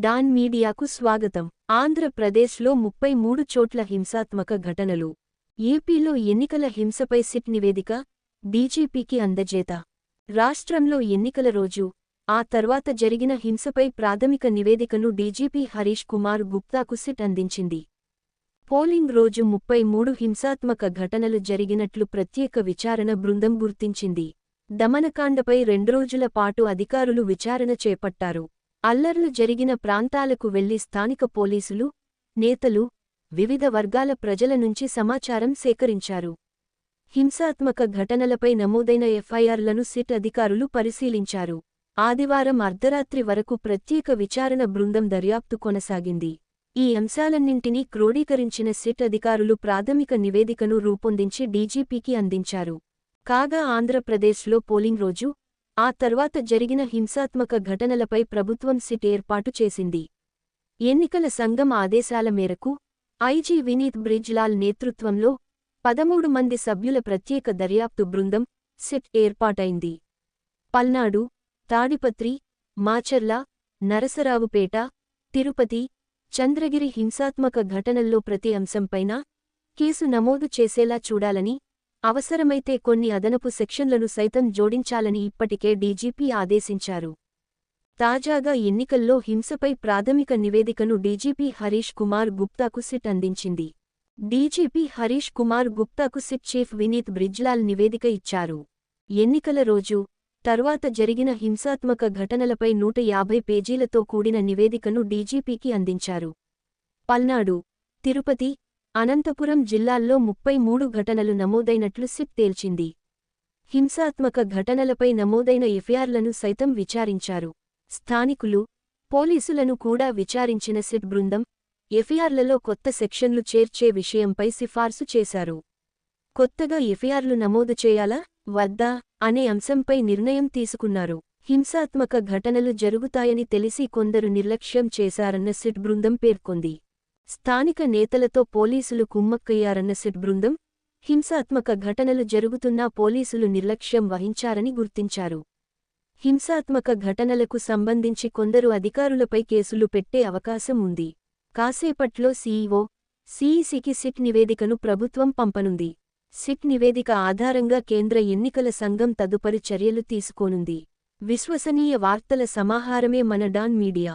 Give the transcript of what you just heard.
Don మీడియాకు స్వాగతం. ఆంధ్రప్రదేశ్లో ముప్పై మూడు చోట్ల హింసాత్మక ఘటనలు. ఏపీలో ఎన్నికల హింసపై సిట్ నివేదిక డీజీపీకి అందజేత. రాష్ట్రంలో ఎన్నికల రోజు ఆ తర్వాత జరిగిన హింసపై ప్రాథమిక నివేదికను డీజీపీ హరీష్ కుమార్ గుప్తాకు సిట్ అందించింది. పోలింగ్ రోజు ముప్పై మూడు హింసాత్మక ఘటనలు జరిగినట్లు ప్రత్యేక విచారణ బృందం గుర్తించింది. దమనకాండపై రెండ్రోజుల పాటు అధికారులు విచారణ చేపట్టారు. అల్లర్లు జరిగిన ప్రాంతాలకు వెళ్ళి స్థానిక పోలీసులు నేతలు వివిధ వర్గాల ప్రజల నుంచి సమాచారం సేకరించారు. హింసాత్మక ఘటనలపై నమోదైన ఎఫ్ఐఆర్లను సిట్ అధికారులు పరిశీలించారు. ఆదివారం అర్ధరాత్రి వరకు ప్రత్యేక విచారణ బృందం దర్యాప్తు కొనసాగింది. ఈ అంశాలన్నింటినీ క్రోడీకరించిన సిట్ అధికారులు ప్రాథమిక నివేదికను రూపొందించి డీజీపీకి అందించారు. కాగా ఆంధ్రప్రదేశ్లో పోలింగ్ రోజు ఆ తర్వాత జరిగిన హింసాత్మక ఘటనలపై ప్రభుత్వం సిట్ ఏర్పాటు చేసింది. ఎన్నికల సంఘం ఆదేశాల మేరకు ఐజీ వినీత్ బ్రిజ్లాల్ నేతృత్వంలో పదమూడు మంది సభ్యుల ప్రత్యేక దర్యాప్తు బృందం సిట్ ఏర్పాటైంది. పల్నాడు తాడిపత్రి మాచర్ల నరసరావుపేట తిరుపతి చంద్రగిరి హింసాత్మక ఘటనల్లో ప్రతి అంశంపైనా కేసు నమోదు చేసేలా చూడాలని అవసరమైతే కొన్ని అదనపు సెక్షన్లను సైతం జోడించాలని ఇప్పటికే డీజీపీ ఆదేశించారు. తాజాగా ఎన్నికల్లో హింసపై ప్రాథమిక నివేదికను డీజీపీ హరీష్ కుమార్ గుప్తాకు సిట్ అందించింది. డీజీపీ హరీష్ కుమార్ గుప్తాకు సిట్ చీఫ్ వినీత్ బ్రిజ్లాల్ నివేదిక ఇచ్చారు. ఎన్నికల రోజు తర్వాత జరిగిన హింసాత్మక ఘటనలపై నూట యాభై పేజీలతో కూడిన నివేదికను డీజీపీకి అందించారు. పల్నాడు తిరుపతి అనంతపురం జిల్లాల్లో ముప్పై మూడు ఘటనలు నమోదైనట్లు సిట్ తేల్చింది. హింసాత్మక ఘటనలపై నమోదైన ఎఫ్ఐఆర్లను సైతం విచారించారు. స్థానికులు పోలీసులను కూడా విచారించిన సిట్ బృందం ఎఫ్ఐఆర్లలో కొత్త సెక్షన్లు చేర్చే విషయంపై సిఫార్సు చేశారు. కొత్తగా ఎఫ్ఐఆర్లు నమోదు చేయాలా వద్దా అనే అంశంపై నిర్ణయం తీసుకున్నారు. హింసాత్మక ఘటనలు జరుగుతాయని తెలిసి కొందరు నిర్లక్ష్యం చేశారన్న సిట్ బృందం పేర్కొంది. స్థానిక నేతలతో పోలీసులు కుమ్మక్కయ్యారన్న సిట్ బృందం హింసాత్మక ఘటనలు జరుగుతున్నా పోలీసులు నిర్లక్ష్యం వహించారని గుర్తించారు. హింసాత్మక ఘటనలకు సంబంధించి కొందరు అధికారులపై కేసులు పెట్టే అవకాశం ఉంది. కాసేపట్లో సీఈఓ సీఈసీకి సిట్ నివేదికను ప్రభుత్వం పంపనుంది. సిట్ నివేదిక ఆధారంగా కేంద్ర ఎన్నికల సంఘం తదుపరి చర్యలు తీసుకోనుంది. విశ్వసనీయ వార్తల సమాహారమే మన డాన్ మీడియా.